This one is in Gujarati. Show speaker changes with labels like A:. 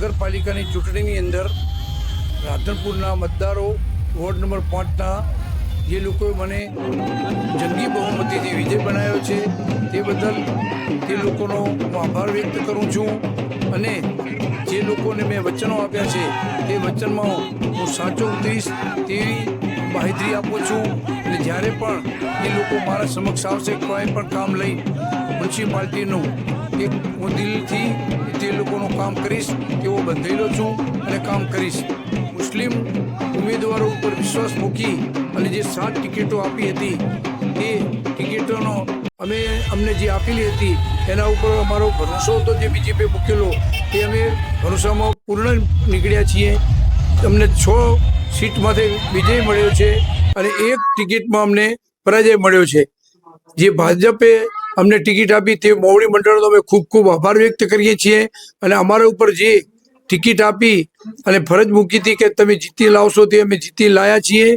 A: નગરપાલિકાની ચૂંટણીની અંદર રાધનપુરના મતદારો વોર્ડ નંબર પાંચના જે લોકોએ મને જંગી બહુમતીથી વિજય બનાવ્યો છે, તે બદલ તે લોકોનો હું આભાર વ્યક્ત કરું છું અને જે લોકોને મેં વચનો આપ્યા છે, તે વચનમાં હું સાચો ઉતરીશ તેવી માહિતી આપું છું અને જ્યારે પણ એ લોકો મારા સમક્ષ આવશે, કોઈ પણ કામ લઈ મ્યુનિસિપાલિટીનું એક હું દિલથી કામ કરીશ તેવો બંધેલો છું અને કામ કરીશ. મુસ્લિમ ઉમેદવારો ઉપર વિશ્વાસ મૂકી અને જે સાત ટિકિટો આપી હતી એ ટિકિટોનો અમે અમને જે આપેલી હતી, એના ઉપર અમારો ભરોસો હતો જે બીજેપી મૂકેલો એ અમે ભરોસામાં પૂર્ણ નીકળ્યા છીએ. અમને છ સીટમાંથી વિજય મળ્યો છે અને એક ટિકિટમાં અમને પરાજય મળ્યો છે. જે ભાજપે અમને ટિકિટ આપી તે મોવડી મંડળનો અમે ખૂબ ખૂબ આભાર વ્યક્ત કરીએ છીએ અને અમારા ઉપર જે ટિકિટ આપી અને ફરજ મૂકી હતી કે તમે જીતી લાવશો તે અમે જીતી લાયા છીએ.